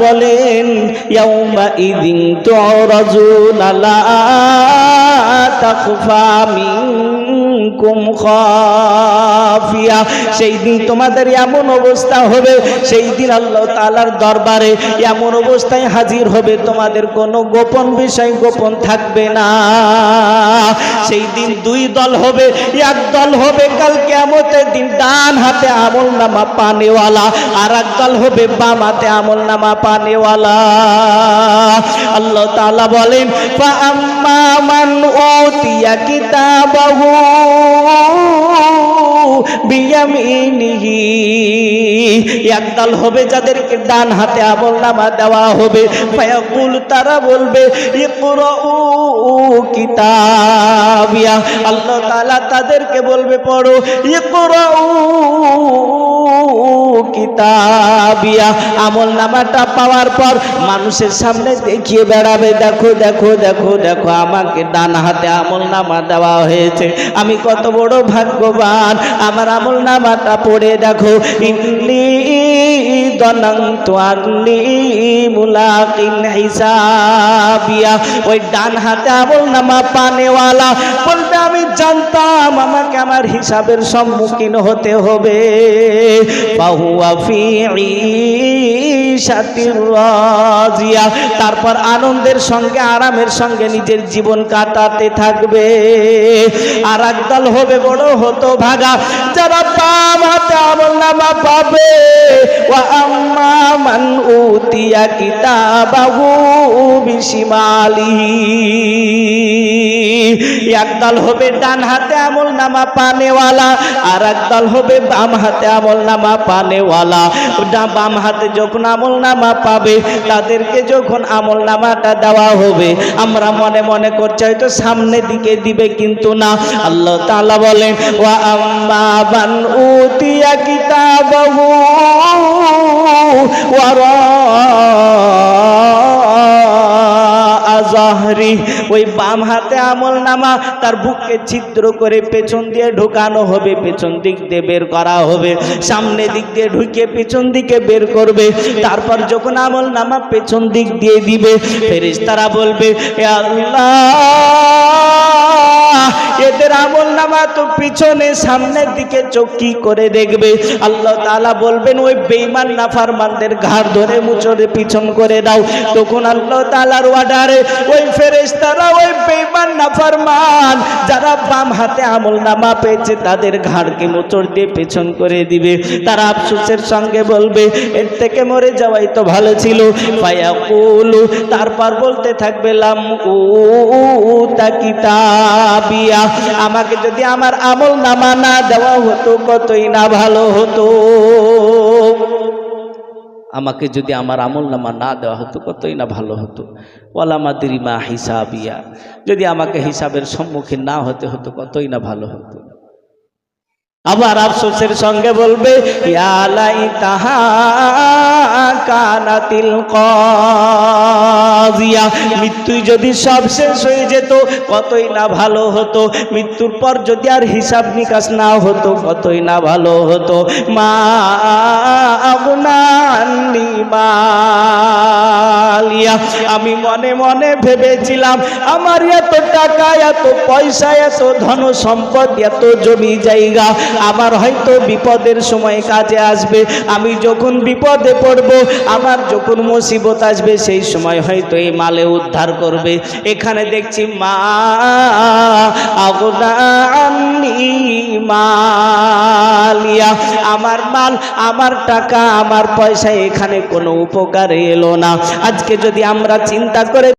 বলেন ইয়াউমা ইদিন তুরাজুনা লা তাখফা মিনকুম খাফিয়া সেই দিন তোমাদের এমন অবস্থা হবে সেই দিন আল্লাহ তাআলার দরবারে এমন অবস্থায় হাজির হবে, তোমাদের কোনো গোপন বিষয় গোপন থাকবে না। সেই দিন দুই দল হবে, এক দল হবে কাল কিয়ামতের দিন, ডান হাতে আমল নামা পানেওয়ালা আর এক দল হবে বাম হাতে আমল নামা পানেওয়ালা। আল্লাহ তালা বলেন আম্মা মান উতিয়া কিতাবাহু। বিয়ামিনিহি। একদল হবে যাদেরকে ডান হাতে আমল নামা দেওয়া হবে। ফায়াকুল, তারা বলবে, ইকরাউ কিতাবিয়া। আল্লাহ তাআলা তাদেরকে বলবে, পড়ো, ইকরাউ কিতাবিয়া আমল নামাটা পাওয়ার পর মানুষের সামনে দেখিয়ে বেড়াবে, দেখো দেখো দেখো দেখো, আমাকে ডান হাতে আমল নামা দেওয়া হয়েছে। আমি কত বড় ভাগ্যবান। আমার আমল নামাটা পড়ে দেখো। ইন্নি ওই ডান হাতে আমল নামা পানেওয়ালা জানতাম আমাকে আমার হিসাবের সম্মুখীন হতে হবে। বাহুয়া ফি তারপর আনন্দের সঙ্গে, আরামের সঙ্গে নিজের জীবন কাটাতে থাকবে। আর একদল হবে বড় হতো ভাগা যারা নামা পাবে একদল হবে ডান হাতে আমল নামা পানেওয়ালা আর একদল হবে বাম হাতে আমল নামা পানেওয়ালা। বাম হাতে যখন আমল নামা পাবে। তাদেরকে যখন আমল নামাটা দেওয়া হবে, আমরা মনে মনে করছি, হয়তো সামনে দিকে দিবে কিন্তু না। আল্লাহ তালা বলেন, ওয়া আম্মা আজহরি ওই বাম হাতে আমল নামা, তার বুককে ছিদ্র করে পেছন দিয়ে ঢুকানো হবে, পেছন দিক দিয়ে বের করা হবে, সামনে দিক দিয়ে ঢুকিয়ে পেছন দিকে বের করবে, তারপর যখন আমল নামা পেছন দিক দিয়ে দিবে, ফেরেশতারা বলবে "এ আল্লাহ! এদের আমল নামা তো পিছনে সামনের দিকে চোখ কি করে দেখবে। আল্লাহ তালা বলবেন, ওই বেইমান নাফারমানদের ঘাড় ধরে মুচড়ে পিছন করে দাও। তখন আল্লাহ তালার ওয়াডারে ওই ফেরেস্তারা ওই নাফারমান যারা বাম হাতে আমল নামা পেয়েছে, তাদের ঘাড়কে মোচড় দিয়ে পেছন করে দিবে। তারা আফসোসের সঙ্গে বলবে, এর থেকে মরে যাওয়াই তো ভালো ছিল। ফায়াকুলু, তারপর বলতে থাকবে লাম উ কিতাবিয়া। আমাকে যদি আমার আমল নামা না দেওয়া হতো, কতই না ভালো হতো। আমাকে যদি আমার আমল নামা না দেওয়া হতো, কতই না ভালো হতো। ওয়ালামাদিরি মা হিসাবিয়া। যদি আমাকে হিসাবের সম্মুখীন না হতে হতো, কতই না ভালো হতো। আবার আফসোসের সঙ্গে বলবে ইয়ালাই তাহা কানাতিল কাজিয়া। মৃত্যু যদি সব শেষ হয়ে যেত, কতই না ভালো হতো। মৃত্যুর পর যদি আর হিসাব নিকাশ না হতো, কতই না ভালো হতো। মা আবনানি মালিয়া আমি মনে মনে ভেবেছিলাম, আমার এত টাকা, এত পয়সা, এত ধন সম্পদ, এত জমি জায়গা, আমার হয়তো বিপদের সময় কাজে আসবে। আমি যখন বিপদে পড়ব, আমার যখন মুসিবত আসবে, সেই সময় হয়তো এই মালে উদ্ধার করবে। এখানে দেখছি মা আগনানি মালিয়া। আমার মাল, আমার টাকা, আমার পয়সা এখানে কোনো উপকারে এলো না। আজকে যদি আমরা চিন্তা করে